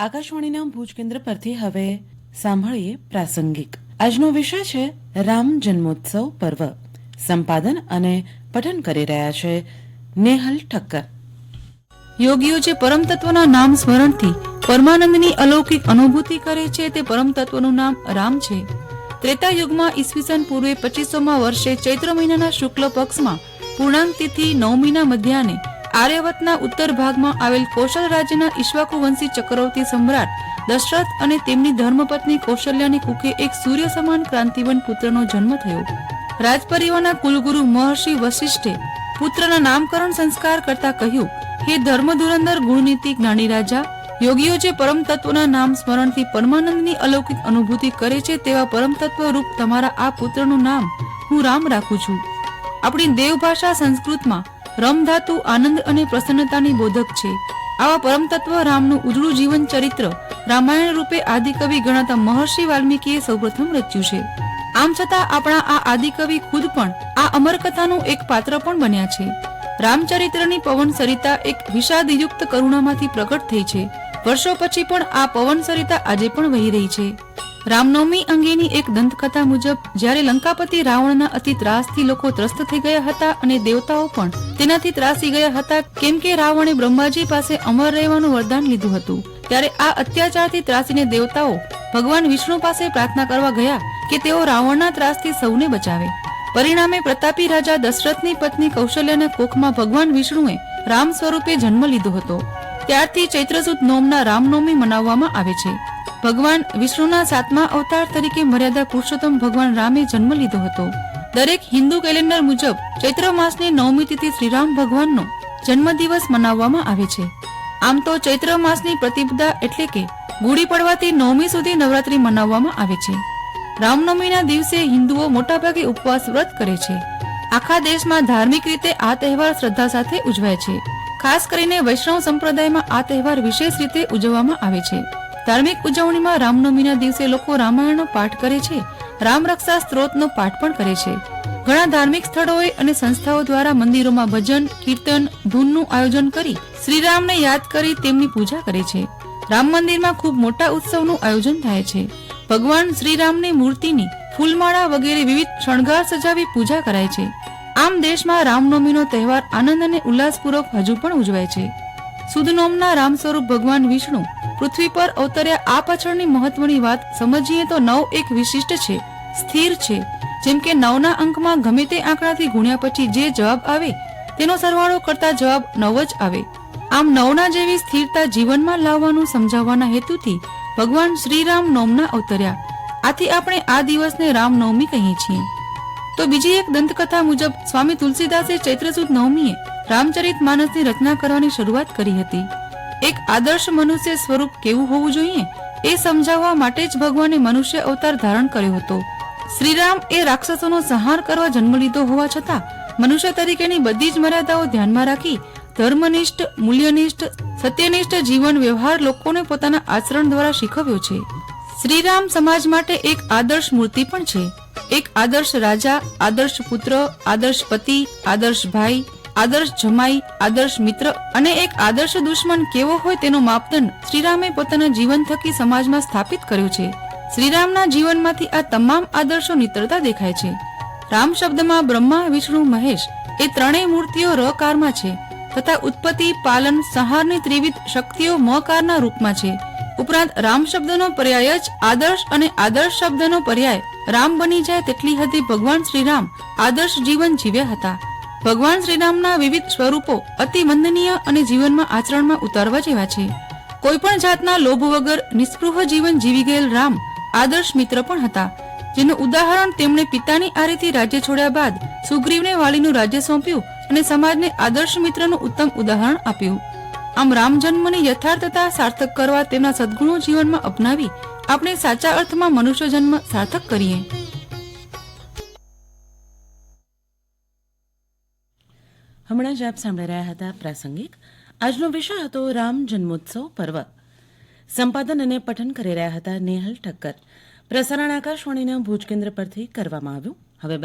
આકાશવાણીના ભુજ કેન્દ્ર પરથી હવે સાંભળીએ પ્રાસંગિક. આજનો વિષય છે રામ જન્મોત્સવ પર્વ. સંપાદન અને પઠન કરી રહ્યા છે નેહલ ઠક્કર. યોગીઓ જે પરમ તત્વના નામ સ્મરણથી પરમાનંદની અલૌકિક અનુભૂતિ કરે છે તે પરમ તત્વનું નામ રામ છે. ત્રેતા યુગમાં ઈસવીસન પૂર્વે પચીસોમાં વર્ષે ચૈત્ર મહિનાના શુક્લ પક્ષમાં પૂર્ણાંક તિથિ નવમીના મધ્યાને આર્યવતના ઉત્તર ભાગમાં આવેલ કૌશલ રાજ્યના ઈશ્વાકુવંશી ચક્રવર્તી સમ્રાટ દશરથ અને તેમની ધર્મપત્ની કૌશલ્યાની કુખે એક સૂર્ય સમાન ક્રાંતિવન પુત્રનો જન્મ થયો. રાજપરિવારના કુલગુરુ મહર્ષિ વશિષ્ઠે પુત્રના નામકરણ સંસ્કાર કરતા કહ્યું, હે ધર્મ ધુરંધર ગુણનીતિ જ્ઞાની રાજા, યોગીઓ જે પરમ તત્વના નામ સ્મરણથી પરમાનંદની અલૌકિક અનુભૂતિ કરે છે તેવા પરમ તત્વ રૂપ તમારા આ પુત્રનું નામ હું રામ રાખું છું. આપણી દેવભાષા સંસ્કૃતમાં રમ ધાતુ આનંદ અને પ્રસન્નતાની બોધક છે. આવા પરમ તત્વ રામનું ઉજળું જીવન ચરિત્ર રામાયણ રૂપે આદિકવિ ગણાતા મહર્ષિ વાલ્મીકીએ સૌપ્રથમ રચ્યું છે. આમ છતાં આપણા આ આદિકવિ ખુદ પણ આ અમરકથાનું એક પાત્ર પણ બન્યા છે. રામચરિત્રની પવન સરિતા એક વિષાદયુક્ત કરુણામાંથી પ્રગટ થઈ છે. વર્ષો પછી પણ આ પવન સરિતા આજે પણ વહી રહી છે. રામનવમી અંગેની એક દંતકથા મુજબ, જ્યારે લંકાપતિ રાવણના અતિ ત્રાસથી લોકો ત્રસ્ત થઈ ગયા હતા અને દેવતાઓ પણ તેનાથી ત્રાસી ગયા હતા, કેમ કે રાવણે બ્રહ્માજી પાસે અમર રહેવાનું વરદાન લીધું હતું. ત્યારે આ અત્યાચારથી ત્રાસીને દેવતાઓ ભગવાન વિષ્ણુ પાસે પ્રાર્થના કરવા ગયા કે તેઓ રાવણના ત્રાસથી સૌને બચાવે. પરિણામે પ્રતાપી રાજા દશરથની પત્ની કૌશલ્યાના કોખમાં ભગવાન વિષ્ણુએ રામ સ્વરૂપે જન્મ લીધો હતો. ત્યારથી ચૈત્ર સુદ નોમના રામનવમી મનાવવામાં આવે છે. ભગવાન વિષ્ણુના સાતમા અવતાર તરીકે મર્યાદા પુરુષોત્તમ ભગવાન રામે જન્મ લીધો હતો. દરેક હિન્દુ કેલેન્ડર મુજબ ચૈત્ર માસની નવમી તિથિ શ્રીરામ ભગવાનનો જન્મદિવસ મનાવવામાં આવે છે. આમ તો ચૈત્ર માસની પ્રતિપદા એટલે કે ગુડી પડવાથી નવમી સુધી નવરાત્રી મનાવવામાં આવે છે. રામનવમીના દિવસે હિન્દુઓ મોટાભાગે ઉપવાસ વ્રત કરે છે. આખા દેશમાં ધાર્મિક રીતે આ તહેવાર શ્રદ્ધા સાથે ઉજવાય છે. ખાસ કરીને વૈષ્ણવ સંપ્રદાયમાં આ તહેવાર વિશેષ રીતે ઉજવવામાં આવે છે. ધાર્મિક ઉજવણીમાં રામનવમીના દિવસે લોકો રામાયણનો પાઠ કરે છે. રામ રક્ષા સ્ત્રોતનો પાઠ પણ કરે છે. ઘણા ધાર્મિક સ્થળોએ અને સંસ્થાઓ દ્વારા મંદિરોમાં ભજન, કીર્તન, ધૂનનું આયોજન કરી શ્રીરામને યાદ કરી તેમની પૂજા કરે છે. રામ મંદિરમાં ખૂબ મોટા ઉત્સવનું આયોજન થાય છે. ભગવાન શ્રીરામની મૂર્તિની ફૂલમાળા વગેરે વિવિધ શણગાર સજાવી પૂજા કરાય છે. આમ દેશમાં રામનવમીનો તહેવાર આનંદ અને ઉલ્લાસપૂર્વક હજુ પણ ઉજવાય છે. સુદનોમના રામ સ્વરૂપ ભગવાન વિષ્ણુ પૃથ્વી પર અવતર્યા આ પાછળની મહત્વની વાત સમજીએ તો નવ એક વિશિષ્ટ છે, સ્થિર છે. જેમ કે નવના અંકમાં ગમે તે આંકડાથી ગુણ્યા પછી જે જવાબ આવે, તેનો સરવાળો કરતા જવાબ નવ જ આવે. આમ નવના જેવી સ્થિરતા જીવનમાં લાવવાનું સમજાવવાના હેતુથી ભગવાન શ્રીરામ નોમના અવતર્યા. આથી આપણે આ દિવસને રામનવમી કહીએ છીએ. તો બીજી એક દંતકથા મુજબ સ્વામી તુલસીદાસે ચૈત્ર સુદ નવમીએ રામચરિત માનસની રચના કરવાની શરૂઆત કરી હતી. એક આદર્શ મનુષ્ય સ્વરૂપ કેવું હોવું જોઈએ એ સમજાવવા માટે જ ભગવાને મનુષ્ય અવતાર ધારણ કર્યો હતો. શ્રીરામ એ રાક્ષસોનો સંહાર કરવા જન્મ લીધો હોવા છતાં મનુષ્ય તરીકેની બધી જ મર્યાદાઓ ધ્યાનમાં રાખી ધર્મનિષ્ઠ, મૂલ્યનિષ્ઠ, સત્યનિષ્ઠ જીવન વ્યવહાર લોકોને પોતાના આચરણ દ્વારા શીખવ્યો છે. શ્રીરામ સમાજ માટે એક આદર્શ મૂર્તિ પણ છે. એક આદર્શ રાજા, આદર્શ પુત્ર, આદર્શ પતિ, આદર્શ ભાઈ આદર્શ જમાઈ, આદર્શ મિત્ર અને એક આદર્શ દુશ્મન કેવો હોય તેનો માપદંડ શ્રીરામે પોતાના જીવન થકી સમાજમાં સ્થાપિત કર્યો છે. શ્રીરામના જીવનમાંથી આ તમામ આદર્શો નીતરતા દેખાય છે. રામ શબ્દમાં બ્રહ્મા, વિષ્ણુ, મહેશ એ ત્રણેય મૂર્તિઓ રકારમાં છે તથા ઉત્પત્તિ, પાલન, સંહારની ત્રિવિધ શક્તિઓ મકારના રૂપમાં છે. ઉપરાંત રામ શબ્દનો પર્યાય જ આદર્શ અને આદર્શ શબ્દનો પર્યાય રામ બની જાય તેટલી હદે ભગવાન શ્રીરામ આદર્શ જીવન જીવ્યા હતા. ભગવાન શ્રીરામના વિવિધ સ્વરૂપો અતિ વંદનીય અને જીવનમાં આચરણમાં ઉતારવા જેવા છે. કોઈ પણ જાતના લોભ વગર નિસ્પૃહ જીવન જીવી ગયેલ રામ આદર્શ મિત્ર પણ હતા. જેનું ઉદાહરણ તેમણે પિતાની આરેથી રાજ્ય છોડ્યા બાદ સુગ્રીવને વાલીનું રાજ્ય સોંપ્યું અને સમાજને આદર્શ મિત્રનું ઉત્તમ ઉદાહરણ આપ્યું. આમ રામ જન્મની યથાર્થતા સાર્થક કરવા તેમના સદગુણો જીવનમાં અપનાવી આપણે સાચા અર્થમાં મનુષ્ય જન્મ સાર્થક કરીએ. હમણાં જ આપ સાંભળી રહ્યા હતા પ્રાસંગિક. આજનો વિષય હતો રામ જન્મોત્સવ પર્વ. સંપાદન અને પઠન કરી રહ્યા હતા નેહલ ઠક્કર. પ્રસારણ આકાશવાણીના ભુજ કેન્દ્ર પરથી કરવામાં આવ્યું. હવે